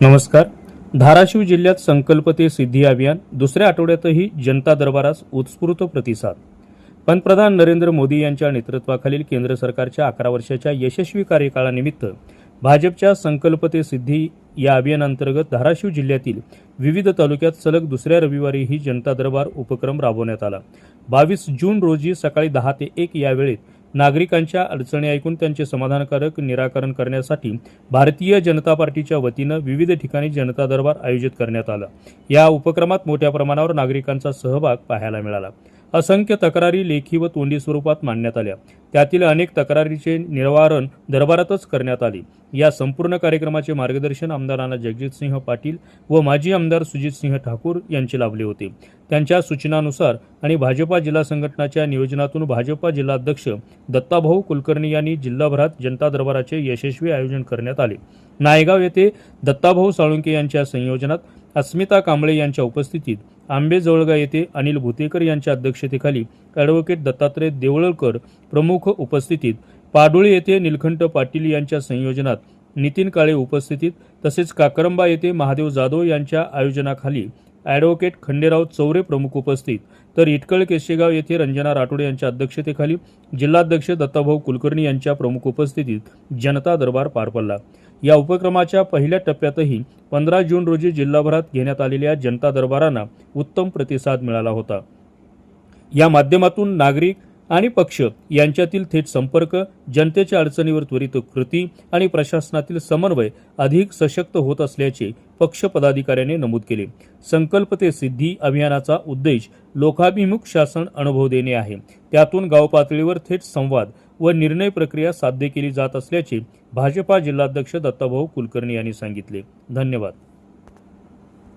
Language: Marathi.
नमस्कार. धाराशिव जिल्ह्यात संकल्प ते सिद्धी अभियान दुसऱ्या आठवड्यातही जनता दरबारास उत्स्फूर्त प्रतिसाद. पंतप्रधान नरेंद्र मोदी यांच्या नेतृत्वाखालील केंद्र सरकारच्या अकरा वर्षाच्या यशस्वी कार्यकाळानिमित्त भाजपच्या संकल्प ते सिद्धी या अभियानांतर्गत धाराशिव जिल्ह्यातील विविध तालुक्यात सलग दुसऱ्या रविवारीही जनता दरबार उपक्रम राबवण्यात आला. बावीस जून रोजी सकाळी दहा ते एक या वेळेत नागरिकांच्या अडचणी ऐकून त्यांचे समाधानकारक निराकरण करण्यासाठी भारतीय जनता पार्टीच्या वतीनं विविध ठिकाणी जनता दरबार आयोजित करण्यात आला. या उपक्रमात मोठ्या प्रमाणावर नागरिकांचा सहभाग पाहायला मिळाला. असंख्य तक्रारी लेखी व तोंडी स्वरूपात मांडण्यात आल्या. त्यातील अनेक तक्रारीचे निवारण दरबारातच करण्यात आले. या संपूर्ण कार्यक्रमाचे मार्गदर्शन आमदारांना जगजितसिंह पाटील व माजी आमदार सुजितसिंह ठाकूर यांचे लाभले होते. त्यांच्या सूचनानुसार आणि भाजपा जिल्हा संघटनाच्या नियोजनातून भाजपा जिल्हाध्यक्ष दत्ताभाऊ कुलकर्णी यांनी जिल्हाभरात जनता दरबाराचे यशस्वी आयोजन करण्यात आले. नायगाव येथे दत्ताभाऊ साळुंके यांच्या संयोजनात अस्मिता कांबळे यांच्या उपस्थितीत आंबेजवळगा येथे अनिल भुतेकर यांच्या अध्यक्षतेखाली ॲडव्होकेट दत्तात्रय देवळकर प्रमुख उपस्थितीत पाडोळी येथे निलखंठ पाटील यांच्या संयोजनात नितीन काळे उपस्थितीत तसेच काकरंबा येथे महादेव जाधव यांच्या आयोजनाखाली ॲडव्होकेट खंडेराव चौरे प्रमुख उपस्थित तर इटकळ केशेगाव येथे रंजना राठोड यांच्या अध्यक्षतेखाली जिल्हाध्यक्ष दत्ताभाऊ कुलकर्णी यांच्या प्रमुख उपस्थितीत जनता दरबार पार पडला. या उपक्रमाच्या पहिल्या टप्प्यातही पंधरा जून रोजी जिल्हाभरात घेण्यात आलेल्या जनता दरबारांना उत्तम प्रतिसाद मिळाला होता. या माध्यमातून नागरिक आणि पक्ष यांच्यातील थेट संपर्क जनतेच्या अडचणीवर त्वरित कृती आणि प्रशासनातील समन्वय अधिक सशक्त होत असल्याचे पक्ष पदाधिकाऱ्यांनी नमूद केले. संकल्प ते सिद्धी अभियानाचा उद्देश लोकाभिमुख शासन अनुभव देणे आहे. त्यातून गाव पातळीवर थेट संवाद व निर्णय प्रक्रिया साध्य केली जात असल्याचे भाजपा जिल्हाध्यक्ष दत्ताभाऊ कुलकर्णी यांनी सांगितले. धन्यवाद.